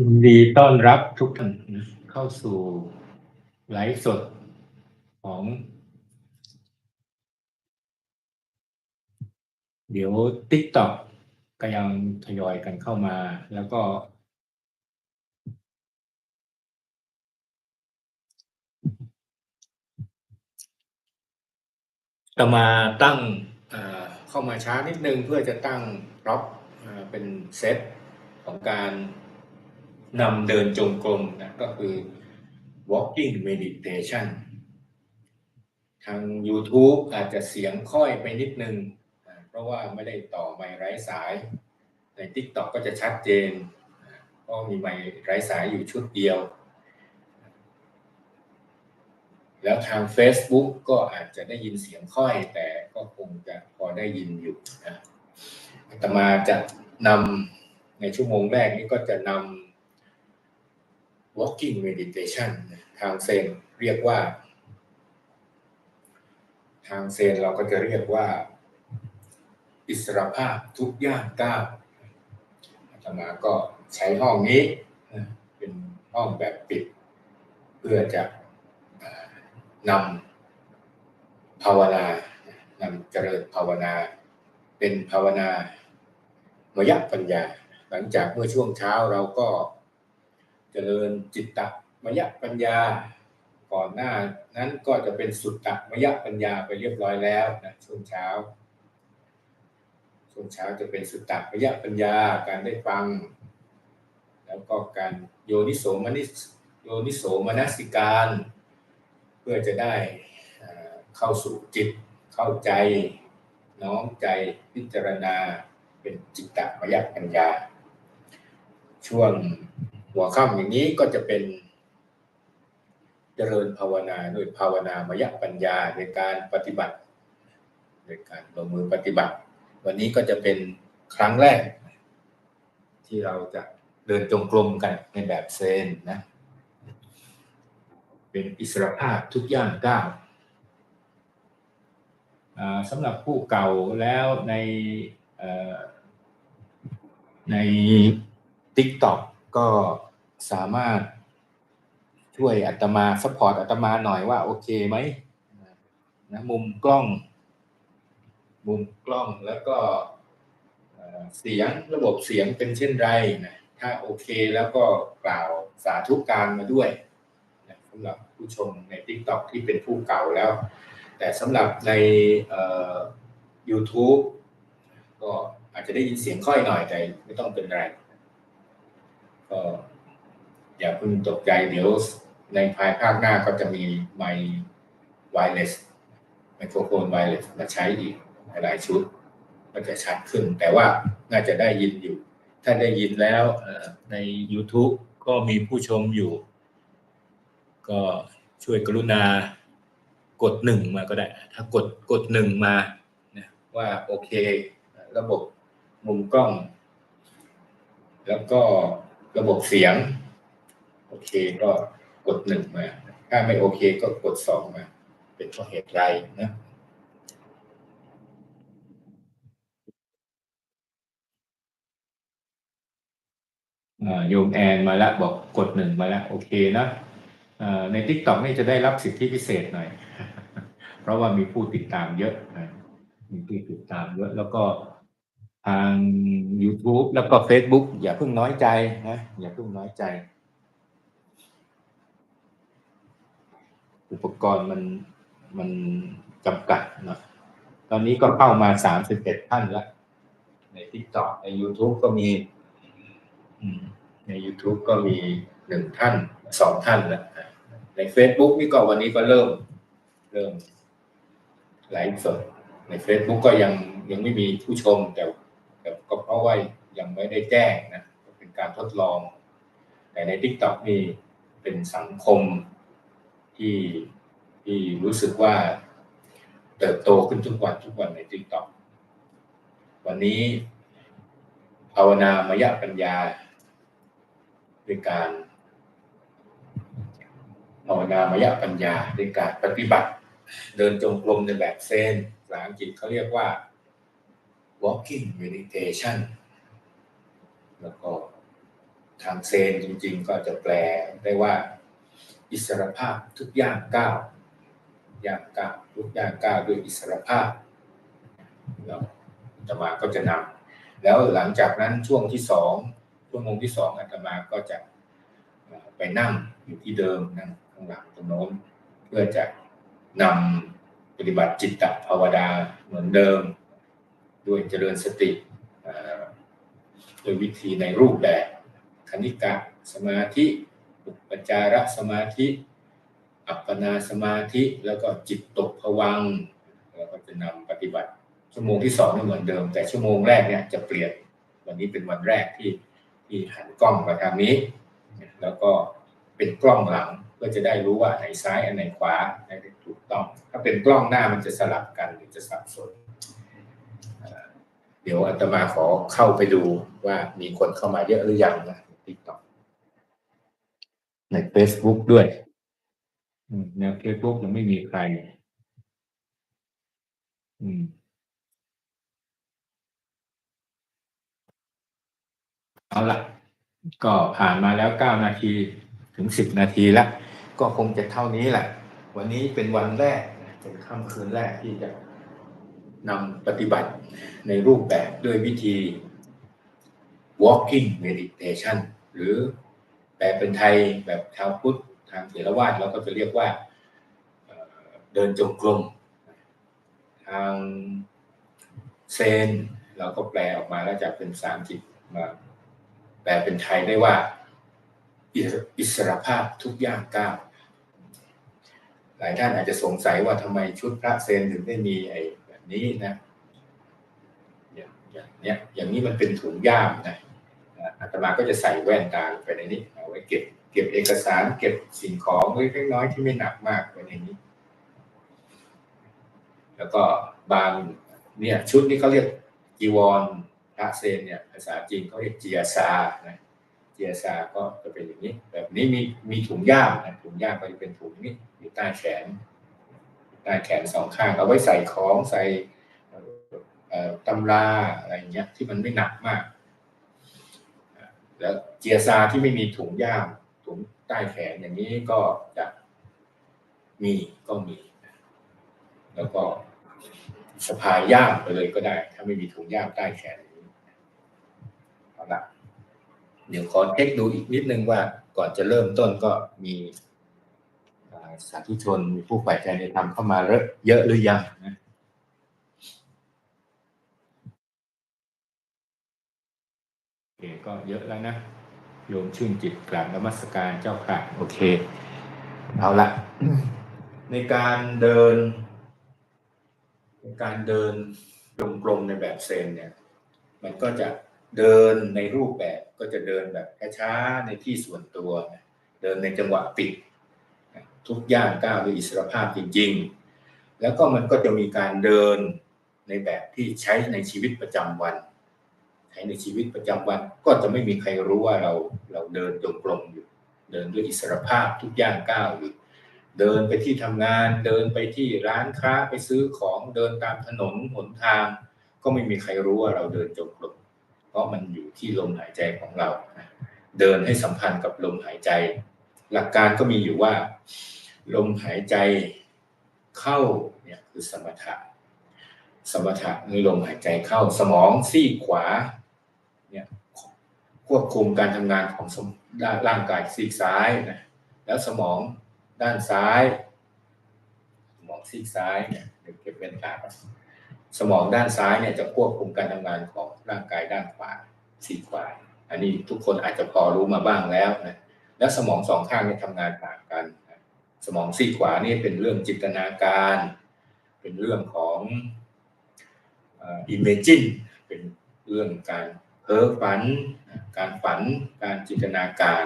ยินดีต้อนรับทุกท่านเข้าสู่ไลฟ์สดของ เดี๋ยว TikTok ก็ยังทยอยกันเข้ามาแล้วก็ จะมาตั้งเเข้ามาช้านิดนึงเพื่อจะตั้งร็อกเป็นเซตของการ นำเดินจงกรมนะก็คือ walking meditation ทาง YouTube อาจจะเสียงค่อยไปนิดนึง เพราะว่าไม่ได้ต่อไมค์ไร้สาย ใน TikTok ก็จะชัดเจนอ่าเพราะมีไมค์ไร้สายอยู่ชุดเดียว แล้วทาง Facebook ก็อาจจะได้ยินเสียงค่อย แต่ก็คงจะพอได้ยินอยู่นะอาตมาจะนำในชั่วโมงแรกนี้ก็จะนำ walking meditation ทางเซนเรียกว่า ทางเซนเราก็จะเรียกว่า อิสรภาพทุกย่างก้าวอาตมาก็ใช้ห้องนี้ เป็นห้องแบบปิด เพื่อจะนำภาวนานำเจริญภาวนา เป็นภาวนา มยปัญญา หลังจากเมื่อช่วงเช้าเราก็ ริญจิตตมยปัญญา ก่อนหน้านั้นก็จะเป็นสุตตมยปัญญาไปเรียบร้อยแล้วนะช่วงเช้า ช่วงเช้าจะเป็นสุตตมยปัญญาการได้ฟัง แล้วก็การโยนิโสมนิสโยนิโสมนสิการ เพื่อจะได้เอ่อเข้าสู่จิตเข้าใจน้อมใจพิจารณาเป็นจิตตมยปัญญา ช่วง หัวค่ำอย่างนี้ก็จะเป็นเจริญภาวนาโดยภาวนามยปัญญาในการปฏิบัติในการลงมือปฏิบัติ วันนี้ก็จะเป็นครั้งแรก ที่เราจะเดินจงกรมกันในแบบเซนนะ เป็นอิสรภาพทุกย่างก้าวสำหรับผู้เก่าแล้วในใน TikTok ก็สามารถช่วยอัตมาซัพพอร์ตอัตมาหน่อยว่าโอเคไหมนะมุมกล้อง มุมกล้องแล้วก็เสียงระบบเสียงเป็นเช่นไรนะถ้าโอเคแล้วก็กล่าวสาธุการมาด้วยนะสำหรับผู้ชมใน TikTok ที่เป็นผู้เก่าแล้ว แต่สำหรับใน YouTube ก็อาจจะได้ยินเสียงค่อยหน่อยแต่ไม่ต้องเป็นไร ก็อย่าเพิ่งตกใจเดี๋ยวในภายภาคหน้าก็จะมีไมค์ไวเลสไมโครโฟนไวเลสมาใช้อีกหลายชุด ก็จะชัดขึ้น แต่ว่าน่าจะได้ยินอยู่ ถ้าได้ยินแล้วใน YouTube ก็มีผู้ชมอยู่ ก็ช่วยกรุณากดหนึ่งมาก็ได้ ถ้ากดกดหนึ่งมานะว่าโอเค ระบบมุมกล้อง แล้วก็ ระบบเสียง โอเคก็กดหนึ่งมา ถ้าไม่โอเคก็กดสองมา เป็นเพราะเหตุไรนะโยมแอนมาแล้วบอกกดหนึ่งมาแล้วโอเคนะใน t ิ k t o k นี่จะได้รับสิทธิพิเศษหน่อย เพราะว่ามีผู้ติดตามเยอะมีผู้ติดตามเยอะ แล้วก็ ทาง YouTube แล้วก็ Facebook อย่าเพิ่งน้อยใจนะอย่าเพิ่งน้อยใจ อุปกรณ์มันมันจำกัดเนาะตอนนี้ก็เข้ามาสามสิบเอ็ดท่านแล้ว ใน TikTok ใน YouTube ก็มีใน YouTube ก็มีหนึ่งท่านสองท่านแล้วใน Facebook นี่ก็วันนี้ก็เริ่ม เริ่มไลฟ์สดใน Facebook ก็ยังยังไม่มีผู้ชมแต่ แต่ก็เพราะว่ายังไม่ได้แจ้งนะเป็นการทดลอง แต่ใน TikTok นี่เป็นสังคมที่ที่รู้สึกว่าเติบโตขึ้นทุกวันทุกวันใน TikTok วันนี้ภาวนามยปัญญาด้วยการภาวนามยปัญญาด้วยการปฏิบัติ เดินจงกรมในแบบเซนภาษาอังกฤษเขาเรียกว่า walking meditation แล้วก็ทางเซนจริงๆ ก็จะแปลได้ว่า อิสรภาพทุกอย่างก้าวอย่างก้าวทุกอย่างก้าวด้วยอิสรภาพแล้วอาตมาก็จะนำแล้วหลังจากนั้นช่วงที่สองชั่วโมงที่สองอาตมาก็จะไปนั่งอยู่ที่เดิมนั่งข้างหลังตรงโน้นเพื่อจะนำปฏิบัติจิตตภาวดาเหมือนเดิม ด้วยเจริญสติโดยวิธีในรูปแบบคณิกะสมาธิอุปจารสมาธิ อัปปนาสมาธิแล้วก็จิตตกผวังแล้วก็จะนำปฏิบัติ ชั่วโมงที่สองเหมือนเดิม แต่ชั่วโมงแรกเนี่ยจะเปลี่ยนวันนี้เป็นวันแรกที่ที่หันกล้องมาทางนี้ แล้วก็เป็นกล้องหลังเพื่อจะได้รู้ว่าไหนซ้ายอันไหนขวาไหนถูกต้อง ถ้าเป็นกล้องหน้ามันจะสลับกันหรือจะสับสน เดี๋ยวอาตมาขอเข้าไปดูว่ามีคนเข้ามาเยอะหรือยังนะติ๊กต็อกใน Facebook ด้วยใน Facebook ยังไม่มีใคร อืมเอาละก็ผ่านมาแล้วเก้านาทีถึงสิบนาทีแล้วก็คงจะเท่านี้แหละ วันนี้เป็นวันแรก เป็นค่ำคืนแรกที่จะ นำปฏิบัติในรูปแบบด้วยวิธี walking meditation หรือแปลเป็นไทยแบบชาวพุทธทางเถรวาทเราก็จะเรียกว่าเดินจงกรมทางเซนเราก็แปลออกมาแล้วจากเป็นสามจิตมาแปลเป็นไทยได้ว่าอิสรภาพทุกอย่างก้าวหลายท่านอาจจะสงสัยว่าทำไมชุดพระเซนถึงได้มีไอ นี้นะอย่างอย่างเนี้ยอย่างนี้มันเป็นถุงย่ามนะอาตมาก็จะใส่แว่นตาไปในนี้เอาไว้เก็บ เก็บเอกสารเก็บสิ่งของเล็กน้อยที่ไม่หนักมากไว้ในนี้ แล้วก็บางเนี่ยชุดนี้เขาเรียกจีวรพระเซนเนี่ยภาษาจีนเขาเรียกเจียซานะเจียซาก็จะเป็นอย่างนี้ แบบนี้มีมีถุงย่ามนะถุงย่ามก็จะเป็นถุงนี้อยู่ใต้แขน แขนสองข้างเอาไว้ใส่ของใส่ตำราอะไรเงี้ยที่มันไม่หนักมาก แล้วเจียซาที่ไม่มีถุงย่ามถุงใต้แขนอย่างนี้ก็จะมีก็มี แล้วก็สะพายย่ามไปเลยก็ได้ ถ้าไม่มีถุงย่ามใต้แขนเอาละเดี๋ยวขอเทคดูอีกนิดนึงว่าก่อนจะเริ่มต้นก็มี สาธุชนมีผู้ใฝ่ใจในธรรมเข้ามาเยอะหรือยังนะโอเคก็เยอะแล้วนะ โยมชื่นจิตกราบนมัสการเจ้าค่ะ โอเค เอาละในการเดินการเดินกลมในแบบเซนเนี่ย มันก็จะเดินในรูปแบบก็จะเดินแบบช้าๆในที่ส่วนตัว เดินในจังหวะปิด ทุกย่างก้าวด้วยอิสรภาพจริง ๆ แล้วก็มันก็จะมีการเดินในแบบที่ใช้ในชีวิตประจำวันใช้ในชีวิตประจำวันก็จะไม่มีใครรู้ว่าเราเราเดินจงกรมอยู่ เดินด้วยอิสรภาพทุกย่างก้าวอยู่เดินไปที่ทำงานเดินไปที่ร้านค้าไปซื้อของเดินตามถนนหนทาง ก็ไม่มีใครรู้ว่าเราเดินจงกรมเพราะมันอยู่ที่ลมหายใจของเรา เดินให้สัมพันธ์กับลมหายใจ หลักการก็มีอยู่ว่า ลมหายใจเข้าเนี่ยคือสมถะ สมถะคือลมหายใจเข้าสมองซีกขวาเนี่ยควบคุมการทำงานของด้านร่างกายซีกซ้ายนะแล้วสมองด้านซ้าย สมองซีกซ้ายเนี่ยเดี๋ยวเก็บเป็นตาสมองด้านซ้ายเนี่ยจะควบคุมการทำงานของร่างกายด้านขวาซีกขวาอันนี้ทุกคนอาจจะพอรู้มาบ้างแล้วนะแล้วสมองสองข้างเนี่ยทำงานต่างกัน สมองซีกขวานี่เป็นเรื่องจินตนาการ เป็นเรื่องของอิมเมจินเป็นเรื่องการเพ้อฝัน การฝันการจินตนาการ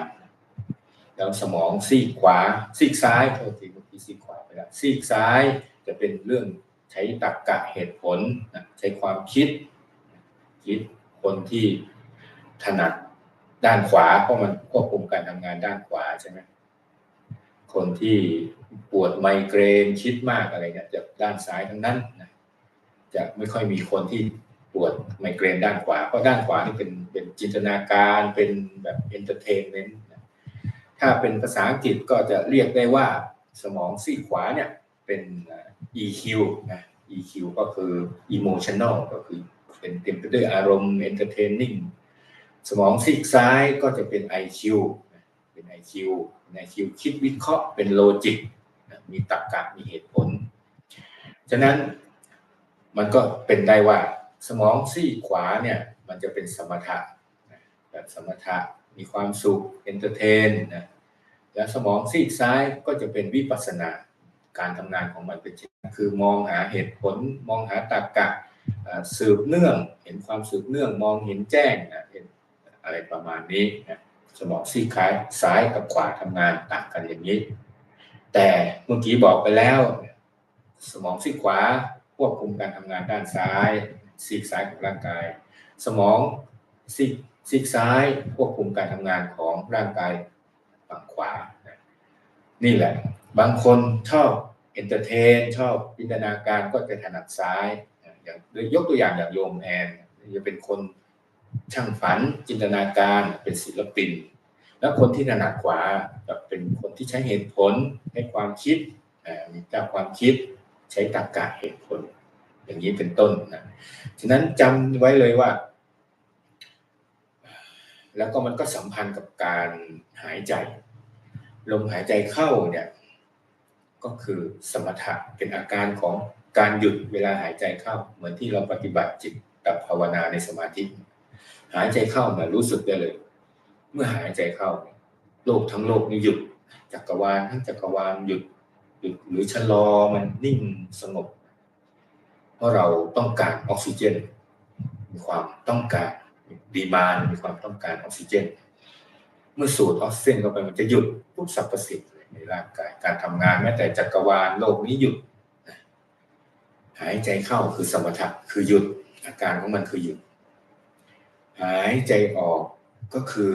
แล้วสมองซีกขวาซีกซ้ายโทษทีเมื่อกี้ซีกขวาไปแล้วซีกซ้ายจะเป็นเรื่องใช้ตรรกะเหตุผลใช้ความคิด คิดคนที่ถนัดด้านขวาเพราะมันควบคุมการทำงานด้านขวาใช่ไหม คนที่ปวดไมเกรนคิดมากอะไรเนี่ยจะด้านซ้ายทั้งนั้นนะจะไม่ค่อยมีคนที่ปวดไมเกรนด้านขวาเพราะด้านขวานี่เป็นเป็นจินตนาการเป็นแบบเอนเตอร์เทนเมนต์ถ้าเป็นภาษาอังกฤษก็จะเรียกได้ว่าสมองซีกขวาเนี่ยเป็น EQ นะ EQ ก็คือ emotional ก็คือเป็นเต็มไปด้วยอารมณ์ entertaining สมองซีกซ้ายก็จะเป็น IQ เป็น IQ เป็น IQ คิดวิเคราะห์เป็นโลจิกมีตรรกะมีเหตุผล ฉะนั้นมันก็เป็นได้ว่าสมองซีขวาเนี่ยมันจะเป็นสมถะนะแบบสมถะมีความสุข entertain นนะแล้วสมองซีกซ้ายก็จะเป็นวิปัสสนา การทำงานของมันเป็นเช่นคือมองหาเหตุผล มองหาตรรกะสืบเนื่อง เห็นความสืบเนื่อง มองเห็นแจ้งนะอะไรประมาณนี้นะ สมองซีกซ้ายซ้ายกับขวาทำงานต่างกันอย่างนี้ แต่เมื่อกี้บอกไปแล้ว สมองซีกขวาควบคุมการทำงานด้านซ้ายซีกซ้ายของร่างกาย สมองซีกซีกซ้ายควบคุมการทำงานของร่างกายฝั่งขวา นี่แหละ บางคนชอบเอนเตอร์เทนชอบจินตนาการก็จะถนัดซ้ายอย่างยกตัวอย่างอย่างโยมแอนจะเป็นคน ช่างฝันจินตนาการเป็นศิลปิน แล้วคนที่ถนัดขวาจะเป็นคนที่ใช้เหตุผลให้ความคิดอ่ามีการความคิดใช้ตรรกะเหตุผล อย่างนี้เป็นต้นนะฉะนั้นจำไว้เลยว่า แล้วก็มันก็สัมพันธ์กับการหายใจ ลมหายใจเข้าเนี่ยก็คือสมถะเป็นอาการของการหยุดเวลาหายใจเข้า เหมือนที่เราปฏิบัติจิตกับภาวนาในสมาธิ หายใจเข้ามารู้สึกได้เลย เมื่อหายใจเข้า โลกทั้งโลกนี่หยุด จักรวาลทั้งจักรวาลหยุดหยุดหรือชะลอมันนิ่งสงบ เพราะเราต้องการออกซิเจน มีความต้องการดีมานมีความต้องการออกซิเจน เมื่อสูดออกซิเจนเข้าไปมันจะหยุดปุ๊บสรรพสิ่งเลยในร่างกาย การทำงานแม้แต่จักรวาลโลกนี้หยุด หายใจเข้าคือสมถะคือหยุดอาการของมันคือหยุด หายใจออกก็คือ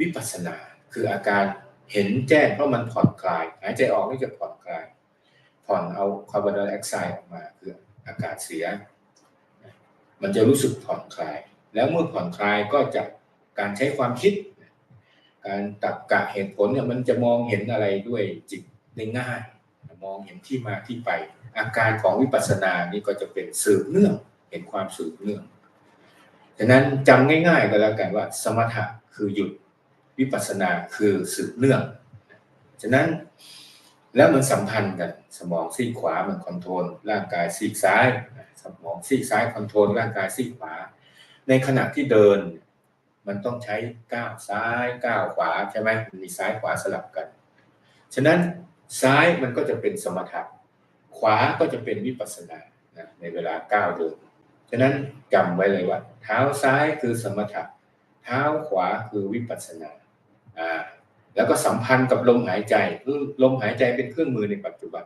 วิปัสสนาคืออาการเห็นแจ้งเพราะมันผ่อนคลาย หายใจออกนี่จะผ่อนคลาย ผ่อนเอาคาร์บอนไดออกไซด์ออกมาคืออากาศเสีย มันจะรู้สึกผ่อนคลาย แล้วเมื่อผ่อนคลายก็จะการใช้ความคิด การตักกะเหตุผลเนี่ยมันจะมองเห็นอะไรด้วยจิตได้ง่ายมองเห็นที่มาที่ไป อาการของวิปัสสนานี่ก็จะเป็นสืบเนื่องเห็นความสืบเนื่อง ฉะนั้นจำง่ายๆก็แล้วกันว่า สมถะคือหยุดวิปัสสนาคือสืบเนื่อง ฉะนั้นแล้วมันสัมพันธ์กันสมองซีกขวามันคอนโทรลร่างกายซีกซ้าย สมองซีกซ้ายคอนโทรลร่างกายซีกขวา ในขณะที่เดิน มันต้องใช้ก้าวซ้ายก้าวขวาใช่ไหมมันมีซ้ายขวาสลับกัน ฉะนั้นซ้ายมันก็จะเป็นสมถะขวาก็จะเป็นวิปัสสนาในเวลาก้าวเดิน ฉะนั้นจำไว้เลยว่า เท้าซ้ายคือสมถะ เท้าขวาคือวิปัสสนาอ่าแล้วก็สัมพันธ์กับลมหายใจคือลมหายใจเป็นเครื่องมือในปัจจุบัน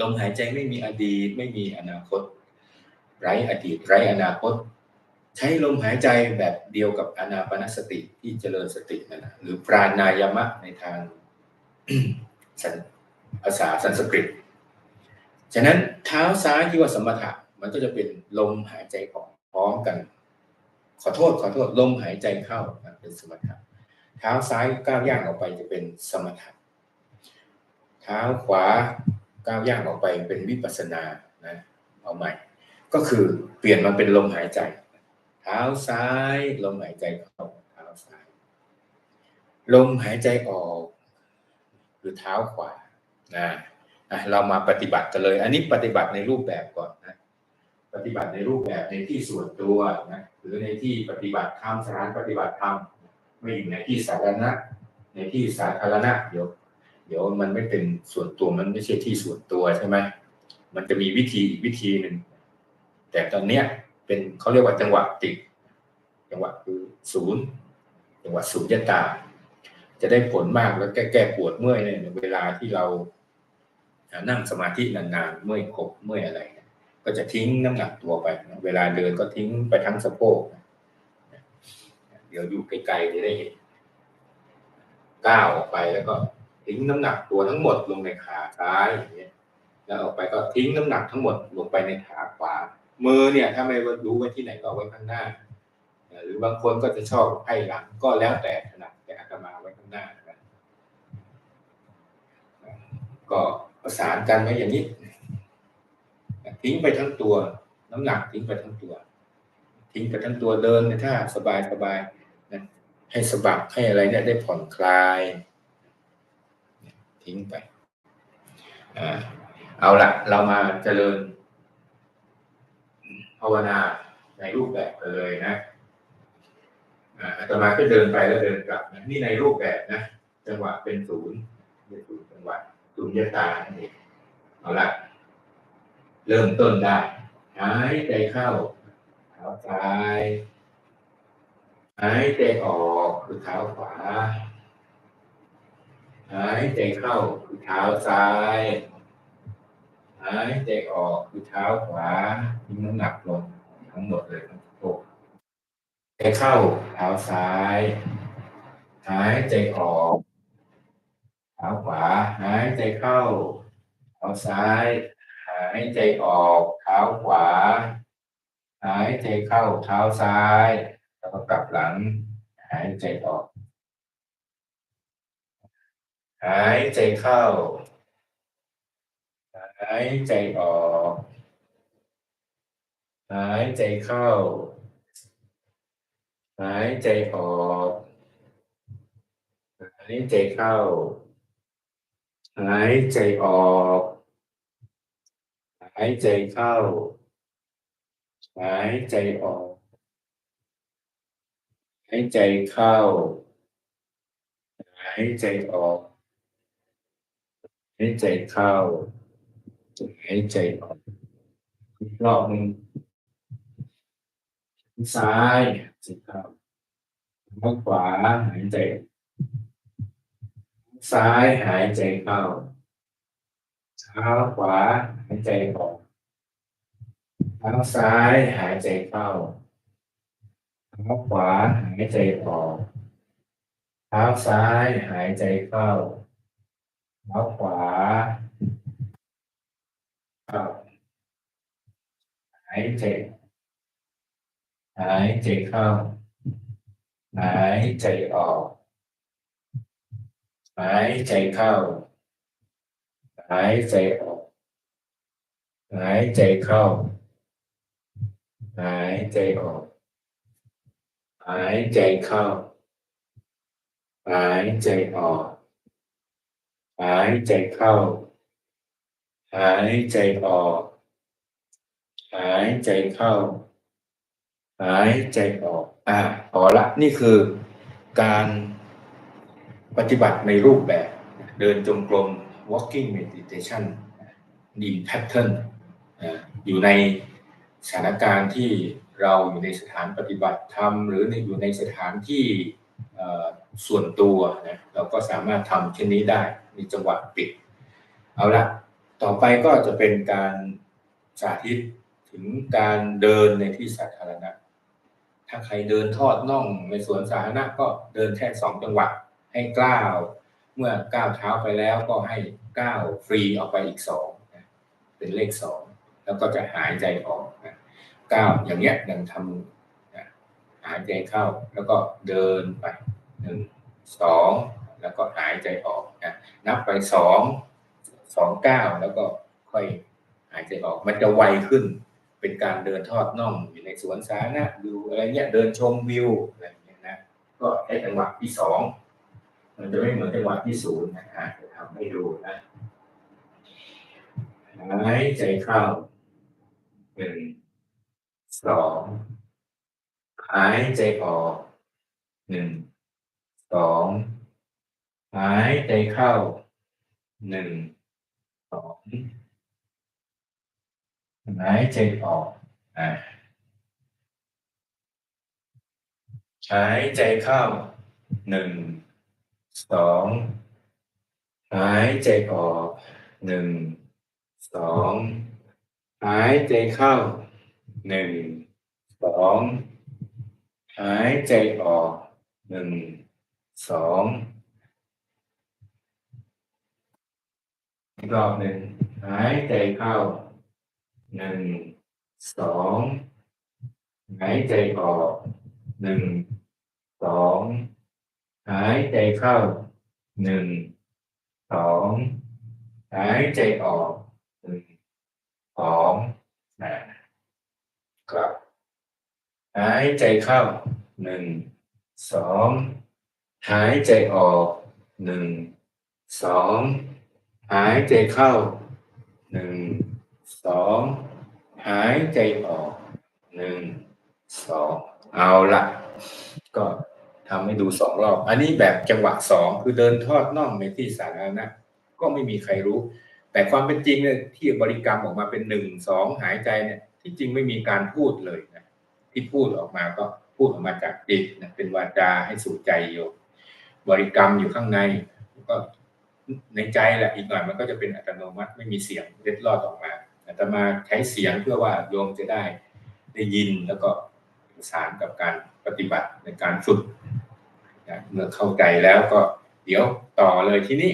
ลมหายใจไม่มีอดีต ไม่มีอนาคต ไร้อดีต ไร้อนาคต ใช้ลมหายใจแบบเดียวกับอนาปนสติที่เจริญสตินั่นะหรือปราณายามะในทางภาษาสันสกฤต ฉะนั้นเท้าซ้ายที่ว่าสมถะ มันก็จะเป็นลมหายใจออกพร้อมกัน ขอโทษขอโทษลมหายใจเข้าเป็นสมถะเท้าซ้ายก้าวย่างออกไปจะเป็นสมถะเท้าขวาก้าวย่างออกไปเป็นวิปัสสนานะเอาใหม่ ก็คือเปลี่ยนมาเป็นลมหายใจ เท้าซ้ายลมหายใจเข้าเท้าซ้าย ลมหายใจออกคือเท้าขวานะเรามาปฏิบัติกันเลย อันนี้ปฏิบัติในรูปแบบก่อนนะ ฏิบัติในรูปแบบในที่ส่วนตัวนะหรือในที่ปฏิบัติธรรมสถานปฏิบัติธรรมไม่อยู่ในที่สาธารณะ ในที่สาธารณะเดี๋ยวเดี๋ยวมันไม่เป็นส่วนตัวมันไม่ใช่ที่ส่วนตัวใช่ไหมมันจะมีวิธีอีกวิธีหนึ่งแต่ตอนเนี้ยเป็นเขาเรียกว่าจังหวะติด จังหวะคือศูนย์จังหวะศูนย์ยตา จะได้ผลมากแล้วแก้แก้ปวดเมื่อยในเวลาที่เรานั่งสมาธินานๆเมื่อยขบเมื่อยอะไร ก็จะทิ้งน้ำหนักตัวไป เวลาเดินก็ทิ้งไปทั้งสะโพก เดี๋ยวอยู่ไกลๆจะได้เห็นก้าวออกไปแล้วก็ทิ้งน้ำหนักตัวทั้งหมดลงในขาซ้ายอย่างเงี้ย แล้วออกไปก็ทิ้งน้ำหนักทั้งหมดลงไปในขาขวา มือเนี่ย ถ้าไม่รู้ไว้ที่ไหนก็ไว้ข้างหน้า หรือบางคนก็จะชอบให้หลังก็แล้วแต่ถนัดแต่อาตมาไว้ข้างหน้านะก็ประสานกันไว้อย่างนี้ ทิ้งไปทั้งตัว น้ำหนักทิ้งไปทั้งตัว ทิ้งไปทั้งตัวเดินในท่าสบายสบายนะให้สะบักให้อะไรเนี่ยได้ผ่อนคลาย ทิ้งไปอเอาละเรามาเจริญภาวนาในรูปแบบเลยนะอ่าอาตมาก็เดินไปแล้วเดินกลับนะนี่ในรูปแบบนะจังหวะเป็นศูนย์เป็นศูนย์จังหวะศูนย์ยตานั่นเองเอาละ เริ่มต้นได้ หายใจเข้าเท้าซ้าย หายใจออกคือเท้าขวา หายใจเข้าคือเท้าซ้าย หายใจออกคือเท้าขวาทิ้งน้ำหนักลงทั้งหมดเลยทั้งโลกใจเข้าเท้าซ้าย หายใจออกเท้าขวา หายใจเข้าเท้าซ้ายายใจออกเท้าขวา หายใจเข้าเท้าซ้าย แล้วก็กลับหลัง หายใจออก หายใจเข้า หายใจออก หายใจเข้า หายใจออกหายใจเข้า หายใจออก หายใจเข้า หายใจออก หายใจเข้า หายใจออก หายใจเข้า หายใจออกรอบหนึ่งซ้ายหายใจเข้าข้างขวาหายใจ ซ้ายหายใจเข้า ท้าขวาหายใจออกเท้าซ้ายหายใจเข้าเท้าขวาหายใจออกเท้าซ้ายหายใจเข้าเท้าขวาเข้าหายใจหายใจเข้าหายใจออกหายใจเข้า หายใจออก หายใจเข้า หายใจออก หายใจเข้า หายใจออก หายใจเข้า หายใจออก หายใจเข้า หายใจออก อ่าพอละนี่คือการปฏิบัติในรูปแบบ เดินจงกรม walking meditation in pattern อยู่ในสถานการณ์ที่เราอยู่ในสถานปฏิบัติธรรม หรือในอยู่ในสถานที่ส่วนตัวนะเราก็สามารถทำเช่นนี้ได้มีจังหวะปิด เอาละต่อไปก็จะเป็นการสาธิตถึงการเดินในที่สาธารณะ ถ้าใครเดินทอดน่องในสวนสาธารณะก็เดินแค่สองจังหวะให้กล้าว เมื่อก้าวเท้าไปแล้วก็ให้ก้าวฟรีออกไปอีกสองนะเป็นเลขสองแล้วก็จะหายใจออกนะก้าวอย่างเงี้ยยังทำนะหายใจเข้าแล้วก็เดินไปหนึ่งสองแล้วก็หายใจออกนะนับไปสองสองก้าวแล้วก็ค่อยหายใจออกมันจะไวขึ้น เป็นการเดินทอดน่องอยู่ในสวนสาธารณะดูอะไรเงี้ยเดินชมวิวอะไรอย่างเงี้ยนะก็ใช้จังหวะที่สอง มันจะไม่เหมือนจังหวะที่ศูนย์นะฮะจะทำให้ดูนะหายใจเข้าหนึ่งสองหายใจออกหนึ่งสองหายใจเข้าหนึ่งสองหายใจออกอะหายใจเข้าหนึ่ง สองหายใจออกหนึ่งสองหายใจเข้าหนึ่งสองหายใจออกหนึ่งสองอีกรอบหนึ่งหายใจเข้าหนึ่งสองหายใจออกหนึ่งสอง หายใจเข้าหนึ่งสองหายใจออกหนึ่งสองนะครับ หายใจเข้าหนึ่งสองหายใจออกหนึ่งสองหายใจเข้าหนึ่งสองหายใจออกหนึ่งสองเอาละก็ ทำให้ดูสองรอบ อันนี้แบบจังหวะสองคือเดินทอดน่องในที่สาธารณะก็ไม่มีใครรู้ แต่ความเป็นจริงเนี่ยที่บริกรรมออกมาเป็นหนึ่งสองหายใจเนี่ยที่จริงไม่มีการพูดเลยนะที่พูดออกมาก็พูดออกมาจากจิตนะเป็นวาจาให้สู่ใจโยมบริกรรมอยู่ข้างในก็ในใจแหละอีกหน่อยมันก็จะเป็นอัตโนมัติไม่มีเสียงเล็ดลอดออกมาอาตมาใช้เสียงเพื่อว่าโยมจะได้ได้ยินแล้วก็สานกับการปฏิบัติในการฝึก นะเมื่อเข้าใจแล้วก็เดี๋ยวต่อเลยที่นี่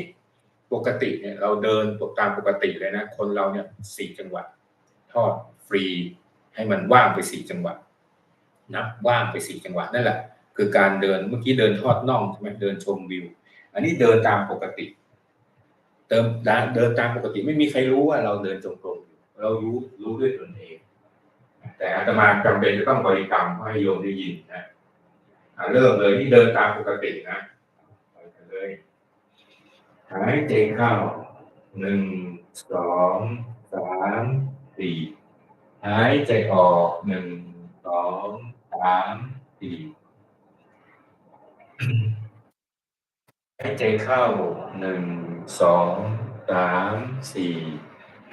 ปกติเนี่ยเราเดินตามปกติเลยนะคนเราเนี่ยสี่จังหวะทอดฟรีให้มันว่างไปสี่จังหวะนับว่างไปสี่จังหวะนั่นแหละ คือการเดินเมื่อกี้เดินทอดน่องใช่ไหมเดินชมวิว อันนี้เดินตามปกติ เติมเดินตามปกติไม่มีใครรู้ว่าเราเดินจงกรมอยู่เรารู้รู้ด้วยตนเอง แต่อาตมาจำเป็นจะต้องบริกรรมให้โยมได้ยินนะ เริ่มเลยที่เดินตามปกตินะไปกันเลยหายใจเข้าหนึ่งสองสามสี่หายใจออกหนึ่งสองสามสี่หายใจเข้าหนึ่งสองสามสี่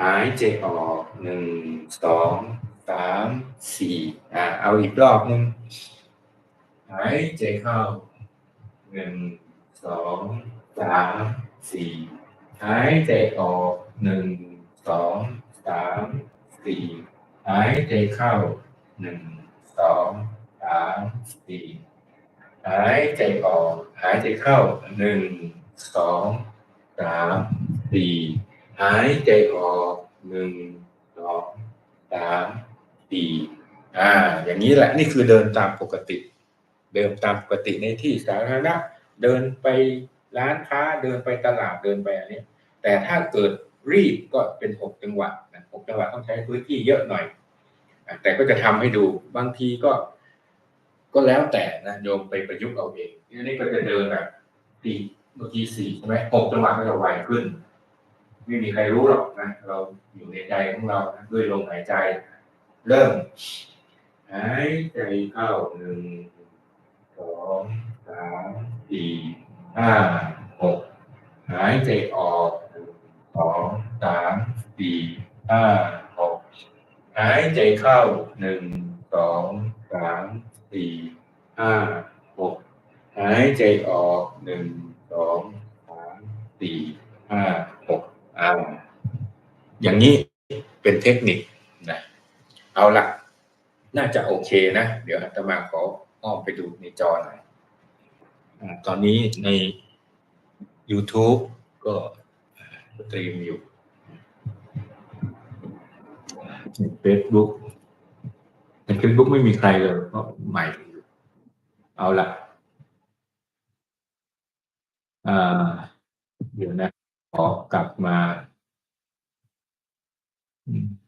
หายใจออกหนึ่งสองสามสี่อ่าเอาอีกรอบหนึ่ง หายใจเข้าหนึ่งสองสามสี่หายใจออกหนึ่งสองสามสี่หายใจเข้าหนึ่งสองสามสี่หายใจออกหายใจเข้าหนึ่งสองสามสี่หายใจออกหนึ่งสองสามสี่อ่า อย่างนี้แหละนี่คือเดินตามปกติ เดินตามปกติในที่สาธารณะเดินไปร้านค้าเดินไปตลาดเดินไปอันนี้แต่ถ้าเกิดรีบก็เป็นหกจังหวะนะหกจังหวะต้องใช้พื้นที่เยอะหน่อย แต่ก็จะทำให้ดูบางทีก็ ก็แล้วแต่นะโยมไปประยุกต์เอาเองอันนี้ก็จะเดินแบบสี่เมื่อกี้สี่ใช่ไหมหกจังหวะก็จะไวขึ้น ไม่มีใครรู้หรอกนะเราอยู่ในใจของเรานะด้วยลมหายใจ เริ่มหายใจเข้าหนึ่ง องสามสี่ห้าหกหายใจออกหนึ่งสองสามสี่ห้าหกหายใจเข้าหนึ่งสองสามสี่ห้าหกหายใจออกหนึ่งสองสามสี่ห้าหกอ่าอย่างนี้เป็นเทคนิคนะเอาละน่าจะโอเคนะ เดี๋ยวอาตมาขอ อ้อมไปดูในจอหน่อยตอนนี้ใน YouTube ก็สตรีมอยู่ Facebook ใน Facebook ไม่มีใครเลยเพราะใหม่อยู่เอาละเดี๋ยวนะ ขอกลับมา อืม